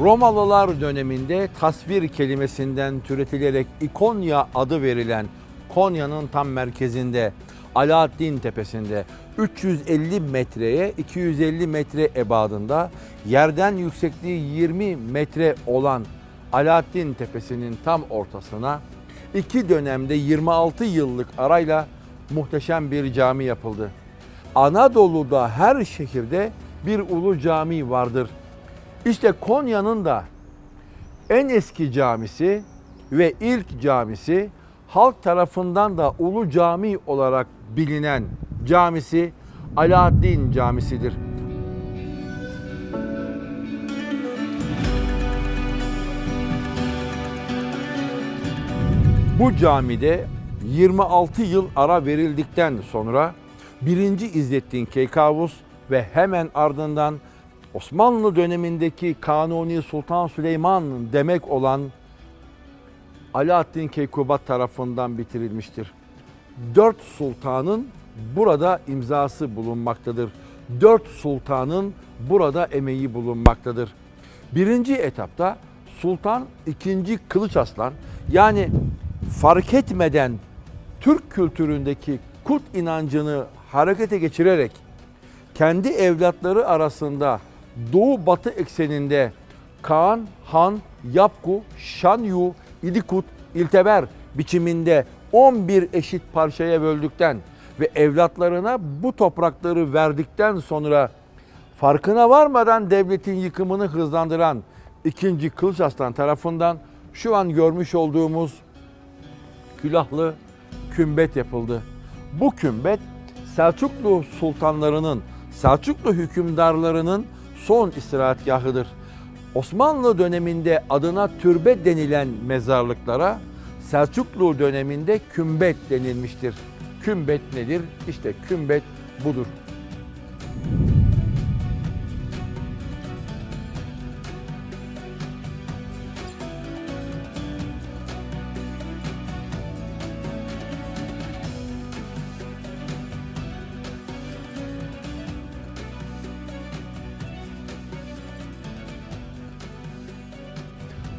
Romalılar döneminde tasvir kelimesinden türetilerek İkonya adı verilen Konya'nın tam merkezinde Alaaddin Tepesi'nde 350 metreye 250 metre ebadında yerden yüksekliği 20 metre olan Alaaddin Tepesi'nin tam ortasına iki dönemde 26 yıllık arayla muhteşem bir cami yapıldı. Anadolu'da her şehirde bir ulu cami vardır. İşte Konya'nın da en eski camisi ve ilk camisi halk tarafından da Ulu Cami olarak bilinen camisi Alaaddin Camisi'dir. Bu camide 26 yıl ara verildikten sonra 1. İzzettin Keykavus ve hemen ardından Osmanlı dönemindeki Kanuni Sultan Süleyman demek olan Alaaddin Keykubat tarafından bitirilmiştir. Dört sultanın burada imzası bulunmaktadır. Dört sultanın burada emeği bulunmaktadır. Birinci etapta Sultan II. Kılıç Aslan yani fark etmeden Türk kültüründeki kut inancını harekete geçirerek kendi evlatları arasında doğu batı ekseninde Kaan, Han, Yapku, Şanyu, İdikut, İlteber biçiminde 11 eşit parçaya böldükten ve evlatlarına bu toprakları verdikten sonra farkına varmadan devletin yıkımını hızlandıran 2. Kılıç Aslan tarafından şu an görmüş olduğumuz külahlı kümbet yapıldı. Bu kümbet Selçuklu sultanlarının, Selçuklu hükümdarlarının son istirahatgahıdır. Osmanlı döneminde adına türbe denilen mezarlıklara Selçuklu döneminde kümbet denilmiştir. Kümbet nedir? İşte kümbet budur.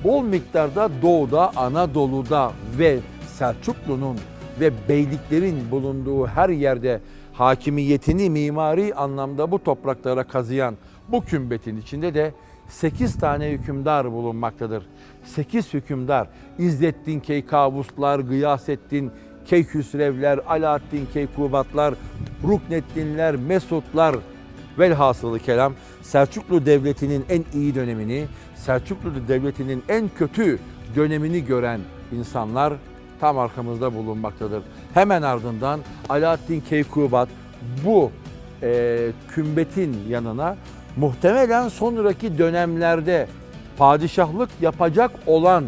Bol miktarda doğuda, Anadolu'da ve Selçuklu'nun ve beyliklerin bulunduğu her yerde hakimiyetini mimari anlamda bu topraklara kazıyan bu kümbetin içinde de 8 tane hükümdar bulunmaktadır. 8 hükümdar İzzettin Keykavuslar, Gıyasettin Keyhüsrevler, Alaaddin Keykubatlar, Rukneddinler, Mesutlar, Velhasılı kelam Selçuklu Devleti'nin en iyi dönemini, Selçuklu Devleti'nin en kötü dönemini gören insanlar tam arkamızda bulunmaktadır. Hemen ardından Alaaddin Keykubat bu e, kümbetin yanına muhtemelen sonraki dönemlerde padişahlık yapacak olan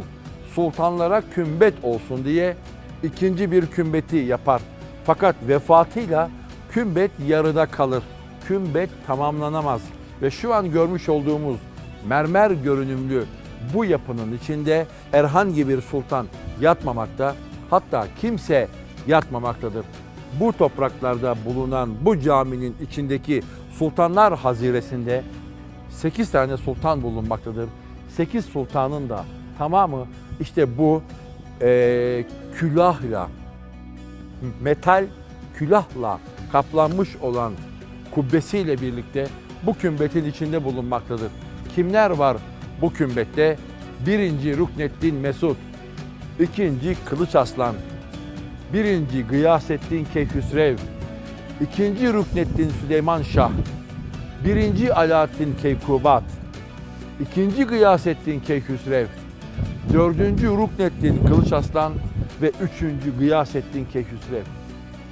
sultanlara kümbet olsun diye ikinci bir kümbeti yapar. Fakat vefatıyla kümbet yarıda kalır. Kümbet tamamlanamaz ve şu an görmüş olduğumuz mermer görünümlü bu yapının içinde herhangi bir sultan yatmamakta hatta kimse yatmamaktadır. Bu topraklarda bulunan bu caminin içindeki sultanlar haziresinde 8 tane sultan bulunmaktadır. 8 sultanın da tamamı işte bu eee, külahla, metal külahla kaplanmış olan kubbesiyle birlikte bu kümbetin içinde bulunmaktadır. Kimler var bu kümbette? Birinci Rukneddin Mesud, ikinci Kılıç Aslan, birinci Gıyasettin Keyhüsrev, ikinci Rukneddin Süleyman Şah, birinci Alaaddin Keykubat, ikinci Gıyasettin Keyhüsrev, dördüncü Rukneddin Kılıç Aslan ve üçüncü Gıyasettin Keyhüsrev.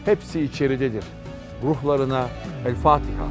Hepsi içeridedir. Ruhlarına El Fatiha.